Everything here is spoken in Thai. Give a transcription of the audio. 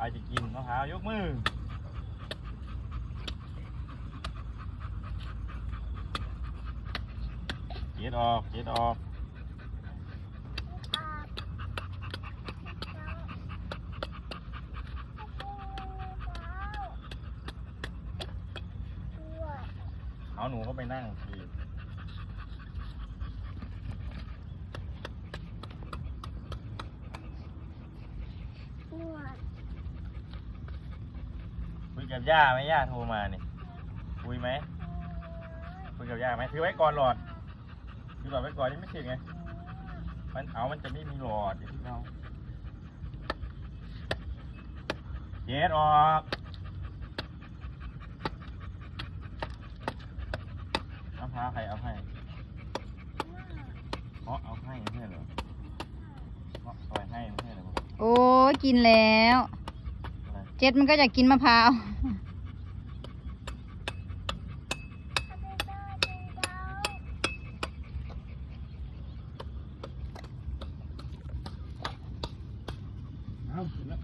เอายกมือเจ็ดออกเจ็ดออกเอาหนูก็ไปนั่งสิ นวด คุย กับย่าไหมย่าโทรมาเนี่ยคุยไหมคุยกับย่าไหมถือไว้ก่อนหลอดถือหลอดไว้ก่อนยังไม่เสร็จไงมันเอามันจะไม่มีหลอดอย่างที่เราเจ็ดออกเอาพาใครเอาให้เพราะเอาให้ไม่ใช่เหรอเพราะซอยให้ไม่ใช่เหรอโอ้ยกินแล้ว เจ็ดมันก็อยากกินมะพร้าวเอาเสร็จแล้ว